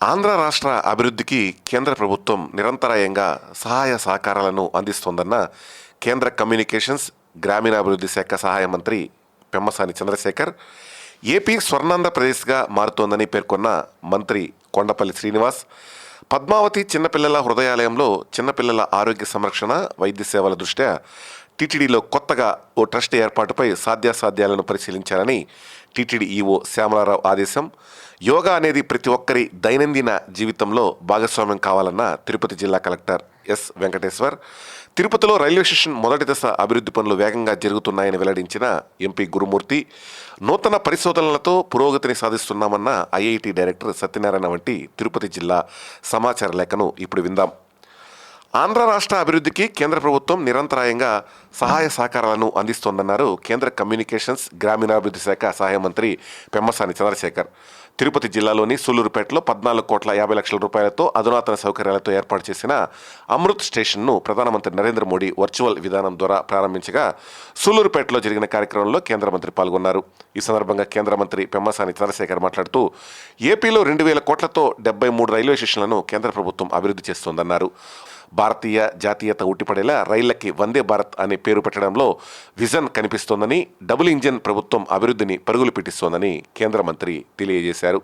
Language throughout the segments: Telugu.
ఆంధ్ర రాష్ట్ర అభివృద్ధికి కేంద్ర ప్రభుత్వం నిరంతరాయంగా సహాయ సహకారాలను అందిస్తోందన్న కేంద్ర కమ్యూనికేషన్స్ గ్రామీణాభివృద్ధి శాఖ సహాయ మంత్రి పెమ్మసాని చంద్రశేఖర్ ఏపీ స్వర్ణాంధ్రప్రదేశ్గా మారుతోందని పేర్కొన్న మంత్రి కొండపల్లి శ్రీనివాస్ పద్మావతి చిన్నపిల్లల హృదయాలయంలో చిన్నపిల్లల ఆరోగ్య సంరక్షణ వైద్య సేవల దృష్ట్యా టీటీడీలో కొత్తగా ఓ ట్రస్ట్ ఏర్పాటుపై సాధ్యాసాధ్యాలను పరిశీలించాలని టీటీడీ ఈవో శ్యామలారావు ఆదేశం. యోగా అనేది ప్రతి ఒక్కరి దైనందిన జీవితంలో భాగస్వామ్యం కావాలన్న తిరుపతి జిల్లా కలెక్టర్ ఎస్ వెంకటేశ్వర్. తిరుపతిలో రైల్వే స్టేషన్ మొదటి దశ అభివృద్ధి పనులు వేగంగా జరుగుతున్నాయని వెల్లడించిన ఎంపీ గురుమూర్తి. నూతన పరిశోధనలతో పురోగతిని సాధిస్తున్నామన్న ఐఐటి డైరెక్టర్ సత్యనారాయణ వంటి తిరుపతి జిల్లా సమాచార లేఖను ఇప్పుడు విందాం. ఆంధ్ర రాష్ట్ర అభివృద్ధికి కేంద్ర ప్రభుత్వం నిరంతరాయంగా సహాయ సహకారాలను అందిస్తోందన్నారు కేంద్ర కమ్యూనికేషన్స్ గ్రామీణాభివృద్ధి శాఖ సహాయ మంత్రి పెమ్మసాని చంద్రశేఖర్. తిరుపతి జిల్లాలోని సూలూరుపేటలో పద్నాలుగు కోట్ల యాభై లక్షల రూపాయలతో అధునాతన సౌకర్యాలతో ఏర్పాటు చేసిన అమృత్ స్టేషన్ను ప్రధానమంత్రి నరేంద్ర మోడీ వర్చువల్ విధానం ద్వారా ప్రారంభించగా సూలూరుపేటలో జరిగిన కార్యక్రమంలో కేంద్ర మంత్రి పాల్గొన్నారు. ఈ సందర్భంగా కేంద్ర మంత్రి పెమ్మసాని చంద్రశేఖర్ మాట్లాడుతూ ఏపీలో రెండు వేల కోట్లతో డెబ్బై మూడు రైల్వే స్టేషన్లను కేంద్ర ప్రభుత్వం అభివృద్ధి చేస్తోందన్నారు. భారతీయ జాతీయత ఉట్టిపడేలా రైళ్ళకి వందే భారత్ అనే పేరు పెట్టడంలో విజన్ కనిపిస్తోందని డబుల్ ఇంజిన్ ప్రభుత్వం అభివృద్ధిని పరుగులు పెట్టిస్తోందని కేంద్ర మంత్రి తెలియజేశారు.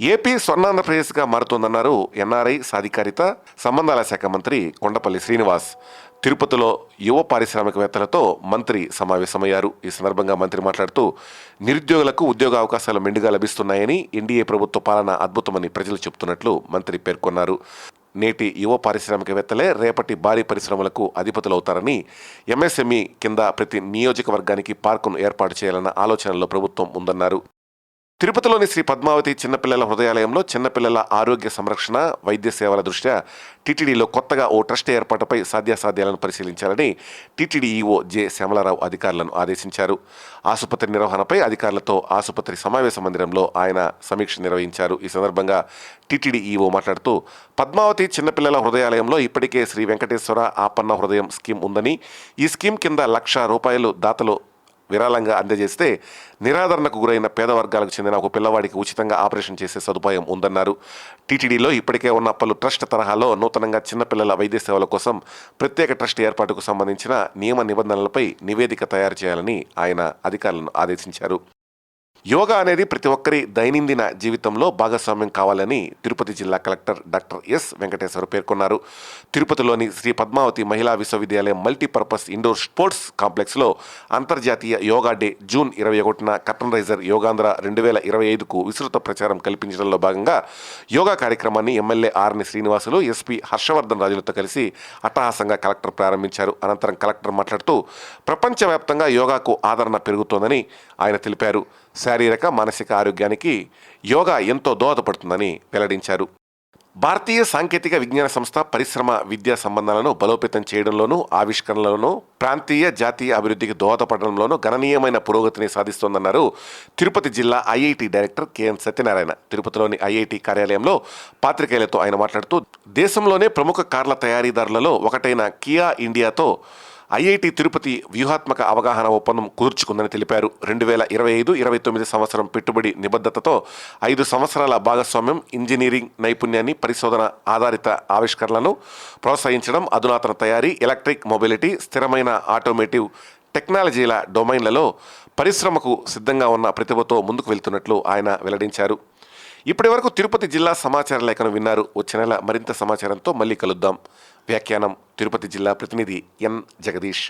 ఏపీ స్వర్ణాంధ్రప్రదేశ్గా మారుతోందన్నారు ఎన్ఆర్ఐ సాధికారిత సంబంధాల శాఖ మంత్రి కొండపల్లి శ్రీనివాస్. తిరుపతిలో యువ పారిశ్రామికవేత్తలతో మంత్రి సమావేశమయ్యారు. ఈ సందర్భంగా మంత్రి మాట్లాడుతూ నిరుద్యోగులకు ఉద్యోగ అవకాశాలు మెండుగా లభిస్తున్నాయని ఎన్డీఏ ప్రభుత్వ పాలన అద్భుతమని ప్రజలు చెబుతున్నట్లు మంత్రి పేర్కొన్నారు. నేటి యువ పారిశ్రామికవేత్తలే రేపటి భారీ పరిశ్రమలకు అధిపతులవుతారని ఎంఎస్ఎంఈ కింద ప్రతి నియోజకవర్గానికి పార్కును ఏర్పాటు చేయాలన్న ఆలోచనలో ప్రభుత్వం ఉందన్నారు. తిరుపతిలోని శ్రీ పద్మావతి చిన్నపిల్లల హృదయాలయంలో చిన్నపిల్లల ఆరోగ్య సంరక్షణ వైద్య సేవల దృష్ట్యా టీటీడీలో కొత్తగా ఓ ట్రస్ట్ ఏర్పాటుపై సాధ్యాసాధ్యాలను పరిశీలించాలని టీటీడీ ఈఓ జె శ్యామలారావు అధికారులను ఆదేశించారు. ఆసుపత్రి నిర్వహణపై అధికారులతో ఆసుపత్రి సమావేశ మందిరంలో ఆయన సమీక్ష నిర్వహించారు. ఈ సందర్భంగా టీటీడీ ఈఓ మాట్లాడుతూ పద్మావతి చిన్నపిల్లల హృదయాలయంలో ఇప్పటికే శ్రీ వెంకటేశ్వర ఆపన్న హృదయం స్కీమ్ ఉందని ఈ స్కీమ్ కింద లక్ష రూపాయలు దాతలు విరాళంగా అందజేస్తే నిరాదరణకు గురైన పేద వర్గాలకు చెందిన ఒక పిల్లవాడికి ఉచితంగా ఆపరేషన్ చేసే సదుపాయం ఉందన్నారు. టీటీడీలో ఇప్పటికే ఉన్న పలు ట్రస్ట్ తరహాలో నూతనంగా చిన్నపిల్లల వైద్య సేవల కోసం ప్రత్యేక ట్రస్ట్ ఏర్పాటుకు సంబంధించిన నియమ నిబంధనలపై నివేదిక తయారు చేయాలని ఆయన అధికారులను ఆదేశించారు. యోగా అనేది ప్రతి ఒక్కరి దైనందిన జీవితంలో భాగస్వామ్యం కావాలని తిరుపతి జిల్లా కలెక్టర్ డాక్టర్ ఎస్ వెంకటేశ్వర పేర్కొన్నారు. తిరుపతిలోని శ్రీ పద్మావతి మహిళా విశ్వవిద్యాలయం మల్టీపర్పస్ ఇండోర్ స్పోర్ట్స్ కాంప్లెక్స్లో అంతర్జాతీయ యోగా డే జూన్ ఇరవై ఒకటిన కర్టన్ రైజర్ యోగాంధ్ర రెండు వేల ఇరవై ఐదుకు విస్తృత ప్రచారం కల్పించడంలో భాగంగా యోగా కార్యక్రమాన్ని ఎమ్మెల్యే ఆర్ని శ్రీనివాసులు ఎస్పీ హర్షవర్ధన్ రాజులతో కలిసి అట్టహాసంగా కలెక్టర్ ప్రారంభించారు. అనంతరం కలెక్టర్ మాట్లాడుతూ ప్రపంచవ్యాప్తంగా యోగాకు ఆదరణ పెరుగుతోందని ఆయన తెలిపారు. శారీరక మానసిక ఆరోగ్యానికి యోగా ఎంతో దోహదపడుతుందని వెల్లడించారు. భారతీయ సాంకేతిక విజ్ఞాన సంస్థ పరిశ్రమ విద్యా సంబంధాలను బలోపేతం చేయడంలోనూ ఆవిష్కరణలోనూ ప్రాంతీయ జాతీయ అభివృద్ధికి దోహదపడడంలోనూ గణనీయమైన పురోగతిని సాధిస్తోందన్నారు తిరుపతి జిల్లా ఐఐటి డైరెక్టర్ కెఎన్ సత్యనారాయణ. తిరుపతిలోని ఐఐటి కార్యాలయంలో పాత్రికేయులతో ఆయన మాట్లాడుతూ దేశంలోనే ప్రముఖ కార్ల తయారీదారులలో ఒకటైన కియా ఇండియాతో ఐఐటి తిరుపతి వ్యూహాత్మక అవగాహన ఒప్పందం కుదుర్చుకుందని తెలిపారు. రెండు వేల ఇరవై ఐదు ఇరవై తొమ్మిది సంవత్సరం పెట్టుబడి నిబద్ధతతో ఐదు సంవత్సరాల భాగస్వామ్యం ఇంజనీరింగ్ నైపుణ్యాన్ని పరిశోధన ఆధారిత ఆవిష్కరణలను ప్రోత్సహించడం అధునాతన తయారీ ఎలక్ట్రిక్ మొబిలిటీ స్థిరమైన ఆటోమేటివ్ టెక్నాలజీల డొమైన్లలో పరిశ్రమకు సిద్ధంగా ఉన్న ప్రతిభతో ముందుకు వెళ్తున్నట్లు ఆయన వెల్లడించారు. ఇప్పటి వరకు తిరుపతి జిల్లా సమాచార లేఖను విన్నారు. వచ్చే నెల మరింత సమాచారంతో మళ్ళీ కలుద్దాం. వ్యాఖ్యానం తిరుపతి జిల్లా ప్రతినిధి ఎన్ జగదీష్